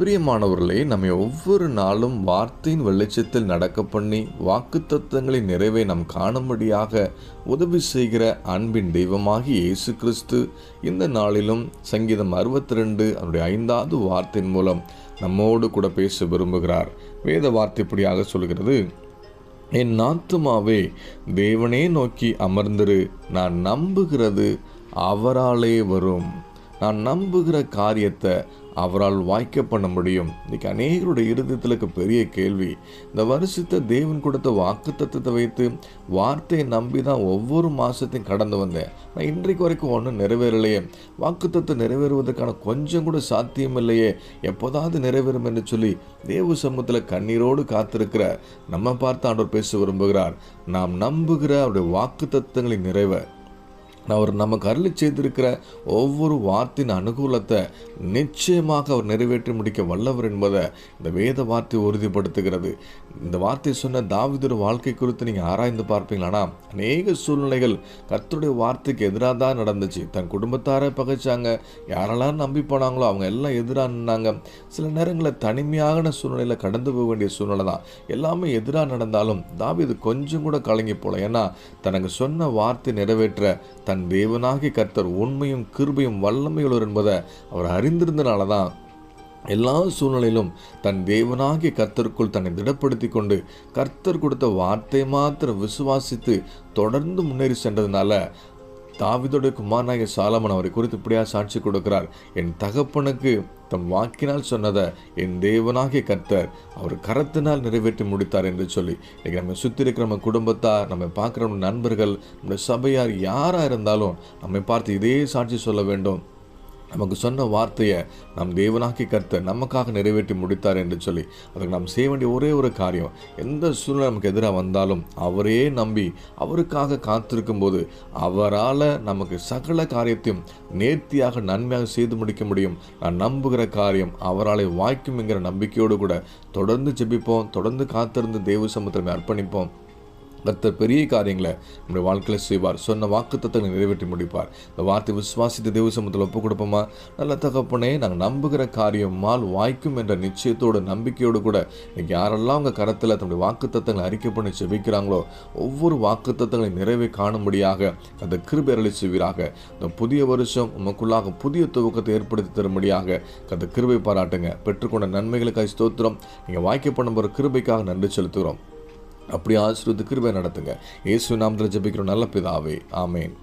பிரியமானவர்களே நம்மை ஒவ்வொரு நாளும் வார்த்தையின் வெளிச்சத்தில் நடக்க பண்ணி வாக்குத்தத்தங்களின் நிறைவை நாம் காணும்படியாக உதவி செய்கிற அன்பின் தெய்வமாகி இயேசு கிறிஸ்து இந்த நாளிலும் சங்கீதம் அறுபத்தி ரெண்டு அவருடைய ஐந்தாவது வார்த்தையின் மூலம் நம்மோடு கூட பேச விரும்புகிறார். வேத வார்த்தை இப்படியாக சொல்கிறது என் ஆத்துமாவே தேவனே நோக்கி அமர்ந்திரு நான் நம்புகிறது அவராலே வரும். நான் நம்புகிற காரியத்தை அவரால் வாய்க்க பண்ண முடியும். இன்னைக்கு அநேகருடைய இருதயத்தில் இருக்க பெரிய கேள்வி. இந்த வருஷத்தை தேவன் கொடுத்த வாக்குத்தத்தத்தை வைத்து வார்த்தையை நம்பி தான் ஒவ்வொரு மாதத்தையும் கடந்து வந்தேன். நான் இன்றைக்கு வரைக்கும் ஒன்றும் நிறைவேறலையே. வாக்குத்தத்தை நிறைவேறுவதற்கான கொஞ்சம் கூட சாத்தியம் இல்லையே எப்போதாவது நிறைவேறும் என்று சொல்லி தேவ சமூகத்தில் கண்ணீரோடு காத்திருக்கிற நம்ம பார்த்து ஆண்டவர் பேச விரும்புகிறார். நாம் நம்புகிற அவருடைய வாக்குத்தத்தங்களின் நிறைவை அவர் நமக்கு அருளி செய்திருக்கிற ஒவ்வொரு வார்த்தையின் அனுகூலத்தை நிச்சயமாக அவர் நிறைவேற்றி முடிக்க வல்லவர் என்பதை இந்த வேத வார்த்தை உறுதிப்படுத்துகிறது. இந்த வார்த்தை சொன்ன தாவிதோட வாழ்க்கை குறித்து நீங்கள் ஆராய்ந்து பார்ப்பீங்களானா? அநேக சூழ்நிலைகள் கர்த்தருடைய வார்த்தைக்கு எதிராக தான் நடந்துச்சு. தன் குடும்பத்தாரை பகைச்சாங்க. யாரெல்லாம் நம்பி போனாங்களோ அவங்க எல்லாம் எதிராக நின்னாங்க. சில நேரங்களில் தனிமையான சூழ்நிலையில் கடந்து போக வேண்டிய சூழ்நிலை தான். எல்லாமே எதிராக நடந்தாலும் தாவிது கொஞ்சம் கூட கலங்கி போல ஏன்னா தனக்கு சொன்ன வார்த்தை நிறைவேற்ற தன் தேவனாகி கர்த்தர் உண்மையும் கிருபையும் வல்லமையுள்ளவர் என்பதை அவர் அறிந்திருந்தனால தான் எல்லா சூழ்நிலையிலும் தன் தேவனாகிய கர்த்தருக்குள் தன்னை திடப்படுத்தி கொண்டு கர்த்தர் கொடுத்த வார்த்தை மாத்திரம் விசுவாசித்து தொடர்ந்து முன்னேறி சென்றதுனால தாவிதோடைய குமாரனாகிய சாலமன் அவரை குறித்து இப்படியா சாட்சி கொடுக்கிறார். என் தகப்பனுக்கு தம் வாக்கினால் சொன்னதை என் தேவனாகிய கர்த்தர் அவர் கரத்தினால் நிறைவேற்றி முடித்தார் என்று சொல்லி இன்னைக்கு நம்ம சுற்றி இருக்கிற நம்ம குடும்பத்தார் நம்ம பார்க்குற நண்பர்கள் நம்ம சபையார் யாராக இருந்தாலும் நம்மை பார்த்து இதே சாட்சி சொல்ல வேண்டும். நமக்கு சொன்ன வார்த்தையை நம் தேவனாக்கி கர்த்தர் நமக்காக நிறைவேற்றி முடித்தார் என்று சொல்லி அதுக்கு நாம் செய்ய வேண்டிய ஒரே ஒரு காரியம். எந்த சூழ்நிலை நமக்கு எதிராக வந்தாலும் அவரே நம்பி அவருக்காக காத்திருக்கும் போது அவரால் நமக்கு சகல காரியத்தையும் நேர்த்தியாக நன்மையாக செய்து முடிக்க முடியும். நான் நம்புகிற காரியம் அவராலே வாய்க்கும் என்கிற நம்பிக்கையோடு கூட தொடர்ந்து ஜெபிப்போம் தொடர்ந்து காத்திருந்து தேவ சமூகத்தை அர்ப்பணிப்போம். கர்த்தர் பெரிய காரியங்களை நம்முடைய வாழ்க்கையில் செய்வார். சொன்ன வாக்குத்தத்தங்களை நிறைவேற்றி முடிப்பார். இந்த வார்த்தை விசுவாசித்து தேவ சமூகத்தில் ஒப்பு கொடுப்போமா நல்ல தகப்பனே நாங்கள் நம்புகிற காரியம் மால் வாய்க்கும் என்ற நிச்சயத்தோடு நம்பிக்கையோடு கூட இன்னைக்கு யாரெல்லாம் உங்கள் கரத்தில் தன்னுடைய வாக்குத்தத்தங்களை அறிக்கை பண்ணி செபிக்கிறாங்களோ ஒவ்வொரு வாக்குத்தத்தங்களை நிறைவே காணும்படியாக அந்த கிருபை செய்வீராக. இந்த புதிய வருஷம் உமக்குள்ளாக புதிய துவக்கத்தை ஏற்படுத்தி தரும்படியாக அந்த கிருபை பாராட்டுங்க. பெற்றுக்கொண்ட நன்மைகளுக்காக ஸ்தோத்திரம். நீங்கள் வாய்க்க ஒரு கிருபைக்காக நன்றி செலுத்துகிறோம். அப்படி ஆசிரியத்து கிருபை நடத்துங்க. இயேசு நாமத்தில் ஜபிக்கிறோம். நல்ல பிதாவே. ஆமேன்.